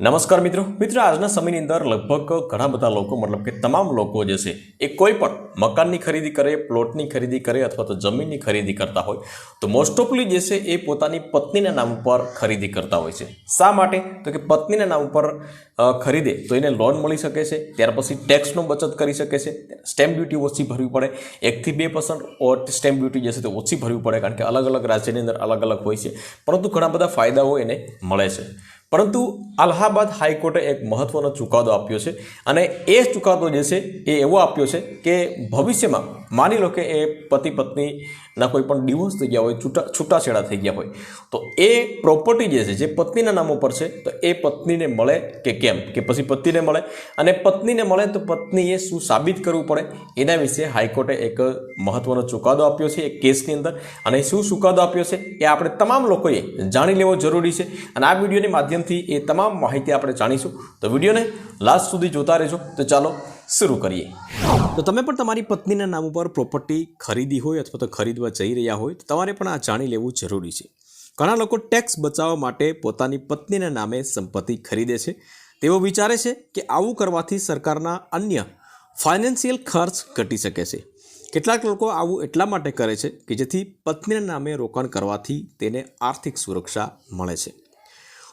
નમસ્કાર મિત્રો. મિત્રો, આજના સમયની અંદર લગભગ ઘણા બધા લોકો, મતલબ કે તમામ લોકો જે છે, એ કોઈ પણ મકાનની ખરીદી કરે, પ્લોટની ખરીદી કરે અથવા તો જમીનની ખરીદી કરતા હોય, તો મોસ્ટ ઓફલી જે છે, એ પોતાની પત્નીના નામ ઉપર ખરીદી કરતા હોય છે. શા માટે? તો કે પત્નીના નામ ઉપર ખરીદે, તો એને લોન મળી શકે છે, ત્યાર પછી ટેક્સનો બચત કરી શકે છે સ્ટેમ્પ ડ્યુટી ઓછી ભરવી પડે એકથી બે પર્સન્ટ સ્ટેમ્પ ડ્યુટી જે છે, તે ઓછી ભરવી પડે, કારણ કે અલગ અલગ રાજ્યની અંદર અલગ અલગ હોય છે, પરંતુ ઘણા બધા ફાયદાઓ એને મળે છે. પરંતુ અલ્હાબાદ હાઈકોર્ટે એક મહત્વનો ચુકાદો આપ્યો છે અને એ ચુકાદો જે છે એ એવો આપ્યો છે કે ભવિષ્યમાં માની લો કે એ પતિ પત્નીના કોઈ પણ ડિવોર્સ થઈ ગયા હોય, છૂટા છૂટાછેડા થઈ ગયા હોય, તો એ પ્રોપર્ટી જે છે, જે પત્નીના નામ ઉપર છે, તો એ પત્નીને મળે કે કેમ? કે પછી પતિને મળે અને પત્નીને મળે તો પત્નીએ શું સાબિત કરવું પડે? એના વિશે હાઈકોર્ટે એક મહત્વનો ચુકાદો આપ્યો છે એક કેસની અંદર અને શું ચુકાદો આપ્યો છે એ આપણે તમામ લોકોએ જાણી લેવો જરૂરી છે અને આ વિડીયોની માધ્યમથી એ તમામ માહિતી આપણે જાણીશું. તો વિડીયોને લાસ્ટ સુધી જોતા રહેજો. તો ચાલો શરૂ કરીએ. તો તમે પણ તમારી પત્નીના નામ ઉપર પ્રોપર્ટી ખરીદી હોય અથવા તો ખરીદવા જઈ રહ્યા હોય, તો તમારે પણ આ જાણી લેવું જરૂરી છે. ઘણા લોકો ટેક્સ બચાવવા માટે પોતાની પત્નીના નામે સંપત્તિ ખરીદે છે. તેઓ વિચારે છે કે આવું કરવાથી સરકારના અન્ય ફાઇનાન્શિયલ ખર્ચ ઘટી શકે છે. કેટલાક લોકો આવું એટલા માટે કરે છે કે જેથી પત્નીના નામે રોકાણ કરવાથી તેને આર્થિક સુરક્ષા મળે છે.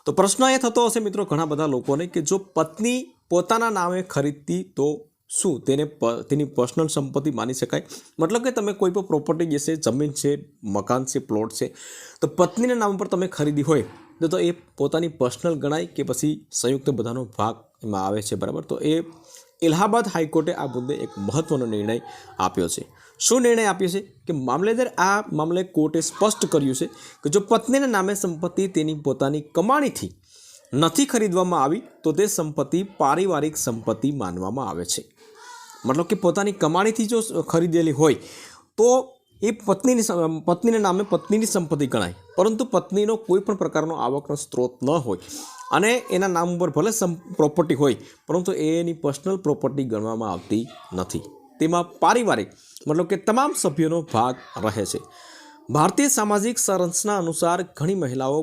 તો પ્રશ્ન એ થતો હશે મિત્રો ઘણા બધા લોકોને કે જો પત્ની પોતાના નામે ખરીદતી તો શું? તેને તેની પર્સનલ સંપત્તિ માની શકાય? મતલબ કે તમે કોઈ પણ પ્રોપર્ટી જે છે, જમીન છે, મકાન છે પ્લોટ છે, તો પત્નીના નામ પર તમે ખરીદી હોય, તો તો એ પોતાની પર્સનલ ગણાય કે પછી સંયુક્ત બધાનો ભાગ એમાં આવે છે, બરાબર? તો એ ઇલાહાબાદ હાઈકોર્ટે આ મુદ્દે એક મહત્વનો નિર્ણય આપ્યો છે. શું નિર્ણય આપ્યો છે? કે મામલેદાર આ મામલે કોર્ટે સ્પષ્ટ કર્યું છે કે જો પત્નીના નામે સંપત્તિ તેની પોતાની કમાણીથી નથી ખરીદવામાં આવી, તો તે સંપત્તિ પારિવારિક સંપત્તિ માનવામાં આવે છે. મતલબ કે પોતાની કમાણીથી જો ખરીદેલી હોય, તો એ પત્નીની પત્નીના નામે પત્નીની સંપત્તિ ગણાય. પરંતુ પત્નીનો કોઈ પણ પ્રકારનો આવકનો સ્ત્રોત ન હોય. અને એના નામ ઉપર ભલે સમ પ્રોપર્ટી હોય, પરંતુ એ એની પર્સનલ પ્રોપર્ટી ગણવામાં આવતી નથી. તેમાં પારિવારિક મતલબ કે તમામ સભ્યોનો ભાગ રહે છે. ભારતીય સામાજિક સંરચના અનુસાર ઘણી મહિલાઓ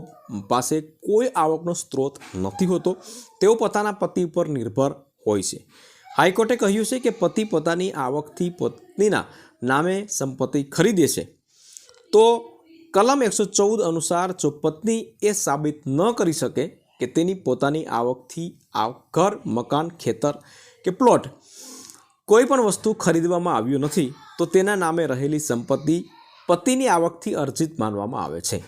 પાસે કોઈ આવકનો સ્ત્રોત નથી હોતો. તેઓ પોતાના પતિ ઉપર નિર્ભર હોય છે. હાઈકોર્ટે કહ્યું છે કે પતિ પોતાની આવકથી પત્નીના નામે સંપત્તિ ખરીદે છે. તો કલમ એકસો ચૌદ અનુસાર જો પત્ની એ સાબિત ન કરી શકે કે તેની પોતાની આવકથી આવ ઘર મકાન, ખેતર કે પ્લોટ કોઈ પણ વસ્તુ ખરીદવામાં આવ્યું નથી, તો તેના નામે રહેલી સંપત્તિ પતિની આવકથી અર્જિત માનવામાં આવે છે.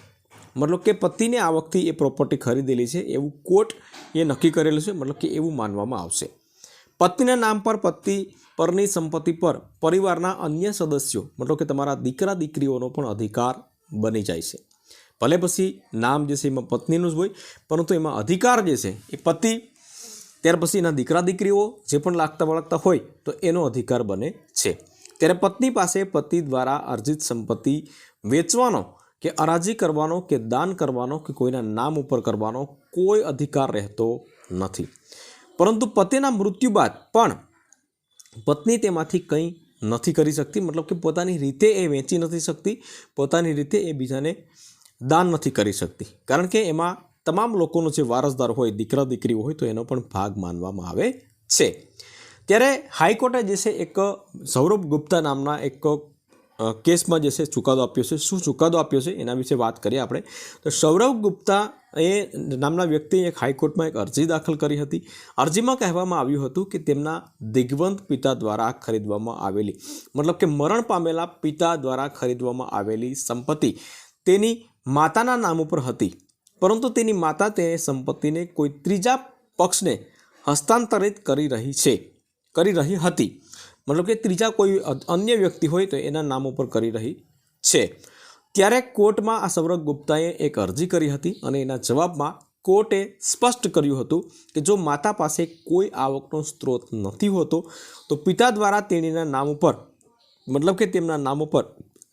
મતલબ કે પતિની આવકથી એ પ્રોપર્ટી ખરીદેલી છે, એવું કોર્ટ એ નક્કી કરેલું છે, મતલબ કે એવું માનવામાં આવશે. પત્નીના નામ પર, પતિ પરની સંપત્તિ પર, પરિવારના અન્ય સદસ્યો, મતલબ કે તમારા દીકરા દીકરીઓનો પણ અધિકાર બની જાય છે. ભલે પછી નામ જે છે એમાં પત્નીનું જ હોય, પરંતુ એમાં અધિકાર જે છે, એ પતિ, ત્યાર પછી એના દીકરા દીકરીઓ જે પણ લાગતા વળગતા હોય, તો એનો અધિકાર બને છે. ત્યારે પત્ની પાસે પતિ દ્વારા અર્જિત સંપત્તિ વેચવાનો કે અરાજી કરવાનો કે દાન કરવાનો કે કોઈના નામ ઉપર કરવાનો કોઈ અધિકાર રહેતો નથી. પરંતુ પતિના મૃત્યુ બાદ પણ પત્ની તેમાંથી કંઈ નથી કરી શકતી, મતલબ કે પોતાની રીતે એ વેચી નથી શકતી, પોતાની રીતે એ બીજાને દાન નથી કરી શકતી. કારણ કે એમાં તમામ લોકોનો જે વારસદાર હોય, દીકરા, દીકરીઓ હોય તો એનો પણ ભાગ માનવામાં આવે છે. ત્યારે હાઈકોર્ટે જે છે એક સૌરભ ગુપ્તા નામના એક કેસમાં જે છે ચુકાદો આપ્યો છે. શું ચુકાદો આપ્યો છે? એના વિશે વાત કરીએ આપણે. તો સૌરભ ગુપ્તા એ નામના વ્યક્તિએ એક હાઈકોર્ટમાં એક અરજી દાખલ કરી હતી. અરજીમાં કહેવામાં આવ્યું હતું કે તેમના દિગ્વંત પિતા દ્વારા ખરીદવામાં આવેલી, મતલબ કે મરણ પામેલા પિતા દ્વારા ખરીદવામાં આવેલી સંપત્તિ, તેની માતાના નામ ઉપર હતી. પરંતુ તેની માતા તે સંપત્તિને કોઈ ત્રીજા પક્ષને હસ્તાંતરિત કરી રહી છે, કરી રહી હતી. મતલબ કે ત્રીજા કોઈ અન્ય વ્યક્તિ હોય તો એના નામ ઉપર કરી રહી છે. ત્યારે કોર્ટમાં આ સૌરભ ગુપ્તાએ એક અરજી કરી હતી અને એના જવાબમાં કોર્ટે સ્પષ્ટ કર્યું હતું કે જો માતા પાસે કોઈ આવકનો સ્ત્રોત નથી હોતો, તો પિતા દ્વારા તેણીના નામ ઉપર, મતલબ કે તેમના નામ ઉપર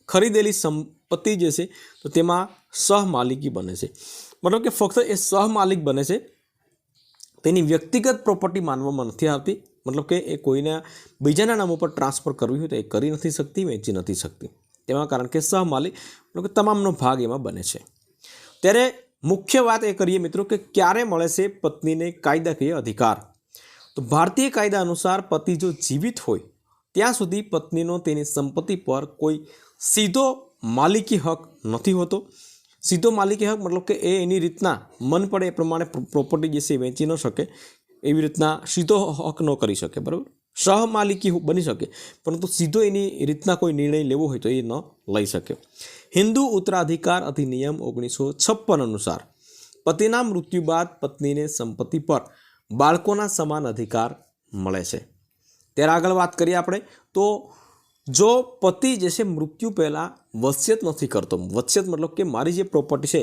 ખરીદેલી સંપત્તિ જે છે, તો તેમાં સહમાલિકી બને છે. મતલબ કે ફક્ત એ સહમાલિક બને છે, તેની વ્યક્તિગત પ્રોપર્ટી માનવામાં નથી આવતી. મતલબ કે એ કોઈના બીજાના નામ ઉપર ટ્રાન્સફર કરવી હોય તો એ કરી નથી શકતી, વેચી નથી શકતી. તેમાં કારણ કે સહમાલિક મતલબ કે તમામનો ભાગ એમાં બને છે. ત્યારે મુખ્ય વાત એ કરીએ મિત્રો કે ક્યારે મળે છે પત્નીને કાયદાકીય અધિકાર? તો ભારતીય કાયદા અનુસાર પતિ જો જીવિત હોય, ત્યાં સુધી પત્નીનો તેની સંપત્તિ પર કોઈ સીધો માલિકી હક નથી હોતો. સીધો માલિકી હક મતલબ કે એ એની રીતના મન પડે એ પ્રમાણે પ્રોપર્ટી જે છે વેચી ન શકે, એવી રીતના સીધો હક ન કરી શકે, બરાબર? સહમાલિકી બની શકે, પરંતુ સીધો એની રીતના કોઈ નિર્ણય લેવો હોય તો એ ન લઈ શકે. હિન્દુ ઉત્તરાધિકાર અધિનિયમ ઓગણીસો છપ્પન અનુસાર, પતિના મૃત્યુ બાદ પત્નીને સંપત્તિ પર બાળકોના સમાન અધિકાર મળે છે. ત્યારે આગળ વાત કરીએ આપણે, તો જો પતિ જે છે મૃત્યુ પહેલાં વસિયત નથી કરતો, વસિયત મતલબ કે મારી જે પ્રોપર્ટી છે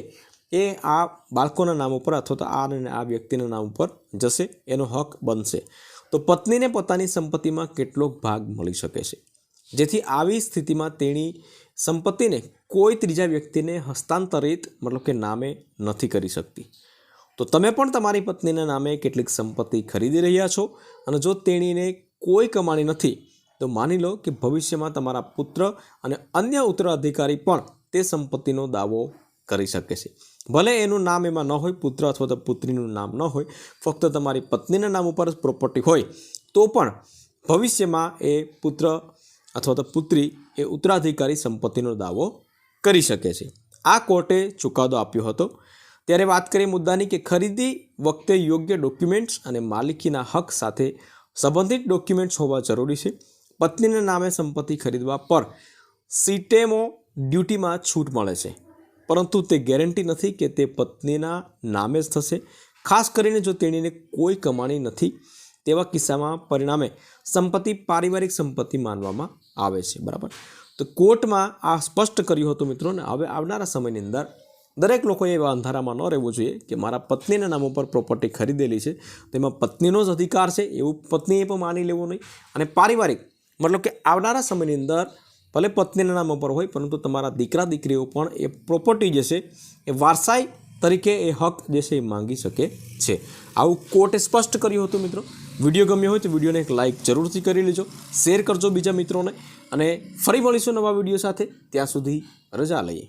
એ આ બાળકોના નામ ઉપર અથવા તો આ અને આ વ્યક્તિના નામ ઉપર જશે, એનો હક બનશે. તો પત્નીને પોતાની સંપત્તિમાં કેટલોક ભાગ મળી શકે છે. જેથી આવી સ્થિતિમાં તેની સંપત્તિને કોઈ ત્રીજા વ્યક્તિને હસ્તાંતરિત મતલબ કે નામે નથી કરી શકતી. તો તમે પણ તમારી પત્નીના નામે કેટલીક સંપત્તિ ખરીદી રહ્યા છો અને જો તેણીને કોઈ કમાણી નથી તો માની લો કે ભવિષ્યમાં તમારા પુત્ર અને અન્ય ઉત્તરાધિકારી પણ તે સંપત્તિનો દાવો કરી શકે છે. ભલે એનું નામ એમાં ન હોય, પુત્ર અથવા તો પુત્રીનું નામ ન હોય, ફક્ત તમારી પત્નીના નામ ઉપર જ પ્રોપર્ટી હોય, તો પણ ભવિષ્યમાં એ પુત્ર અથવા તો પુત્રી એ ઉત્તરાધિકારી સંપત્તિનો દાવો કરી શકે છે. આ કોર્ટે ચુકાદો આપ્યો હતો. ત્યારે વાત કરીએ મુદ્દાની કે ખરીદી વખતે યોગ્ય ડોક્યુમેન્ટ્સ અને માલિકીના હક સાથે સંબંધિત ડોક્યુમેન્ટ્સ હોવા જરૂરી છે. પત્નીના નામે સંપત્તિ ખરીદવા પર સીટેમો ડ્યુટીમાં છૂટ મળે છે. પરંતુ તે ગેરંટી નથી કે તે પત્નીના નામે જ થશે. ખાસ કરીને જો તેણીને કોઈ કમાણી નથી, તેવા કિસ્સામાં પરિણામે સંપત્તિ પારિવારિક સંપત્તિ માનવામાં આવે છે. બરાબર? તો કોર્ટમાં આ સ્પષ્ટ કર્યું હતું મિત્રોને હવે આવનારા સમયની અંદર દરેક લોકોએ એવા અંધારામાં ન રહેવું જોઈએ કે મારા પત્નીના નામ ઉપર પ્રોપર્ટી ખરીદેલી છે. તેમાં પત્નીનો જ અધિકાર છે, એવું પત્નીએ પણ માની લેવું નહીં. અને પારિવારિક મતલબ કે આવનારા સમયની અંદર ભલે પત્નીના નામ ઉપર હોય, પરંતુ તમારા દીકરા, દીકરીઓ પણ એ પ્રોપર્ટી જે છે, એ વારસાઈ તરીકે એ હક જે છે એ માંગી શકે છે. આવું કોર્ટે સ્પષ્ટ કર્યું હતું મિત્રો. વીડિયો ગમ્યો હોય તો વિડીયોને એક લાઇક જરૂરથી કરી લેજો, શેર કરજો બીજા મિત્રોને, અને ફરી મળીશું નવા વીડિયો સાથે. ત્યાં સુધી રજા લઈએ.